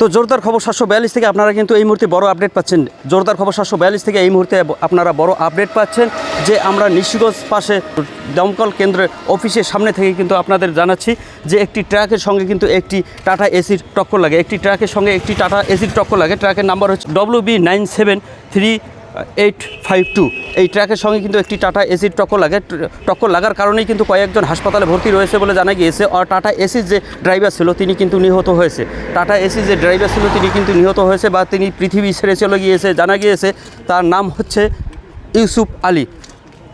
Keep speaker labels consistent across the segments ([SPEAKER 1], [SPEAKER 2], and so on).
[SPEAKER 1] তো জোরদার খবর সাতশো বিয়াল্লিশ থেকে আপনারা কিন্তু এই মুহূর্তে বড় আপডেট পাচ্ছেন। জোরদার খবর সাতশো বিয়াল্লিশ থেকে এই মুহূর্তে আপনারা বড় আপডেট পাচ্ছেন যে আমরা নিশিগঞ্জ পাশে দমকল কেন্দ্রের অফিসের সামনে থেকে কিন্তু আপনাদের জানাচ্ছি যে একটি ট্রাকের সঙ্গে কিন্তু একটি টাটা এসির টক্কর লাগে। একটি ট্রাকের সঙ্গে একটি টাটা এসির টক্কর লাগে। ট্রাকের নাম্বার হচ্ছে W B nine seven three eight five two এই ট্র্যাকের সঙ্গে কিন্তু একটি টাটা এসির টক্কর লাগে। টক্কর লাগার কারণেই কিন্তু কয়েকজন হাসপাতালে ভর্তি রয়েছে বলে জানা গিয়েছে। আর টাটা এসির যে ড্রাইভার ছিল, তিনি কিন্তু নিহত হয়েছে। টাটা এসির যে ড্রাইভার ছিল, তিনি কিন্তু নিহত হয়েছে বা তিনি পৃথিবী ছেড়ে চলে গিয়েছে। জানা গিয়েছে, তার নাম হচ্ছে ইউসুফ আলী।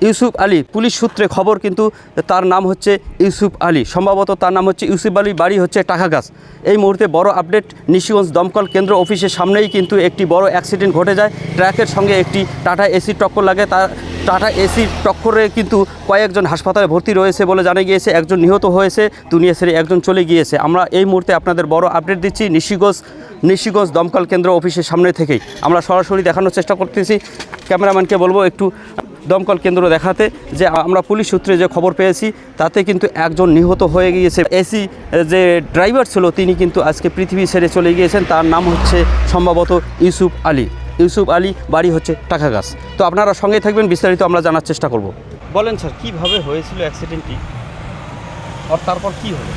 [SPEAKER 1] ইউসুফ আলী। পুলিশ সূত্রে খবর কিন্তু তার নাম হচ্ছে ইউসুফ আলী। সম্ভবত তার নাম হচ্ছে ইউসুফ আলী বাড়ি হচ্ছে টাকাগাছ এই মুহূর্তে বড় আপডেট নিশিগঞ্জ দমকল কেন্দ্র অফিসের সামনেই কিন্তু একটি বড় অ্যাক্সিডেন্ট ঘটে যায়। ট্র্যাকের সঙ্গে একটি টাটা এসির টক্কর লাগে। তার টাটা এসির টক্করে কিন্তু কয়েকজন হাসপাতালে ভর্তি রয়েছে বলে জানা গিয়েছে। একজন নিহত হয়েছে, দুনিয়া ছেড়ে একজন চলে গিয়েছে। আমরা এই মুহূর্তে আপনাদের বড় আপডেট দিচ্ছি নিশিগঞ্জ নিশিগঞ্জ দমকল কেন্দ্র অফিসের সামনে থেকেই। আমরা সরাসরি দেখানোর চেষ্টা করতেছি। ক্যামেরাম্যানকে বলব একটু দমকল কেন্দ্র দেখাতে যে আমরা পুলিশ সূত্রে যে খবর পেয়েছি, তাতে কিন্তু একজন নিহত হয়ে গিয়েছে। এসি যে ড্রাইভার ছিল, তিনি কিন্তু আজকে পৃথিবী ছেড়ে চলে গিয়েছেন। তার নাম হচ্ছে সম্ভবত ইউসুফ আলী। ইউসুফ আলী, বাড়ি হচ্ছে টাকাগাছ। তো আপনারা সঙ্গে থাকবেন, বিস্তারিত আমরা জানার চেষ্টা করব। বলেন স্যার, কীভাবে হয়েছিল অ্যাক্সিডেন্টটি আর তারপর কি হলো?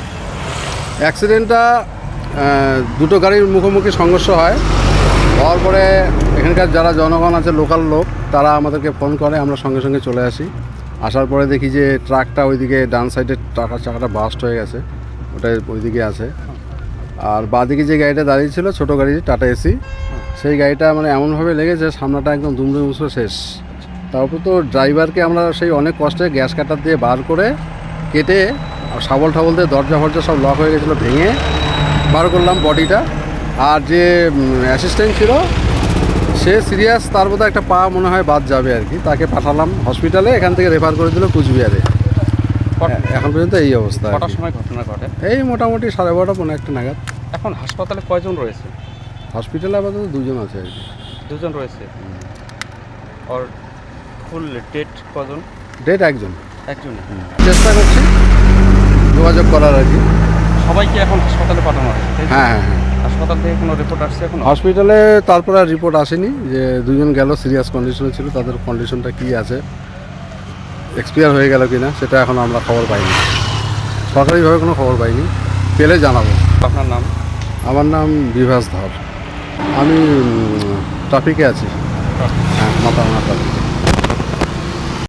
[SPEAKER 2] অ্যাক্সিডেন্টটা দুটো গাড়ির মুখোমুখি সংঘর্ষ হয়। হওয়ার পরে এখানকার যারা জনগণ আছে লোকাল লোক, তারা আমাদেরকে ফোন করে, আমরা সঙ্গে সঙ্গে চলে আসি। আসার পরে দেখি যে ট্রাকটা ওইদিকে ডান সাইডে টাকার চাকাটা বাস্ট হয়ে গেছে ওটা ওইদিকে আছে। আর বাঁদিকে যে গাড়িটা দাঁড়িয়ে ছিল, ছোটো গাড়ি টাটা এসি সেই গাড়িটা মানে এমনভাবে লেগেছে, সামনাটা একদম দুমদুম উঁচু শেষ। তারপর তো ড্রাইভারকে আমরা সেই অনেক কষ্টে গ্যাস কাটার দিয়ে বার করে কেটে সাবল ঠাবল দিয়ে দরজা ফরজা সব লক হয়ে গেছিল, ভেঙে বার করলাম বডিটা আর যে অ্যাসিস্ট্যান্ট ছিল সে সিরিয়াস তার বোধহয় একটা পা মনে হয় বাদ যাবে আর কি। তাকে পাঠালাম হসপিটালে এখান থেকে রেফার করে দিল কুচবিহারে। এখন পর্যন্ত এই অবস্থা
[SPEAKER 1] কটার সময় ঘটনা ঘটে?
[SPEAKER 2] এই মোটামুটি সাড়ে বারোটা পনেরো একটা নাগাদ।
[SPEAKER 1] এখন হাসপাতালে কয়জন রয়েছে?
[SPEAKER 2] হসপিটালে আপাতত দুজন আছে আর কি।
[SPEAKER 1] দুজন রয়েছে? আর ফুল ডেট কজন?
[SPEAKER 2] ডেট একজন।
[SPEAKER 1] একজন।
[SPEAKER 2] চেষ্টা করছি যোগাযোগ করার আর কি।
[SPEAKER 1] সবাইকে এখন হাসপাতালে পাঠানো হয়
[SPEAKER 2] হ্যাঁ হ্যাঁ হ্যাঁ।
[SPEAKER 1] হাসপাতাল থেকে কোনো রিপোর্ট আসছে এখন?
[SPEAKER 2] হসপিটালে তারপর রিপোর্ট আসেনি যে দুজন গেল সিরিয়াস কন্ডিশনে ছিল তাদের কন্ডিশনটা কী আছে এক্সপায়ার হয়ে গেল কিনা সেটা এখন আমরা খবর পাইনি। সরকারিভাবে কোনো খবর পাইনি পেলে জানাব।
[SPEAKER 1] আপনার নাম?
[SPEAKER 2] আমার নাম বিভাস ধর। আমি ট্রাফিকে আছি। হ্যাঁ মাথা মাথা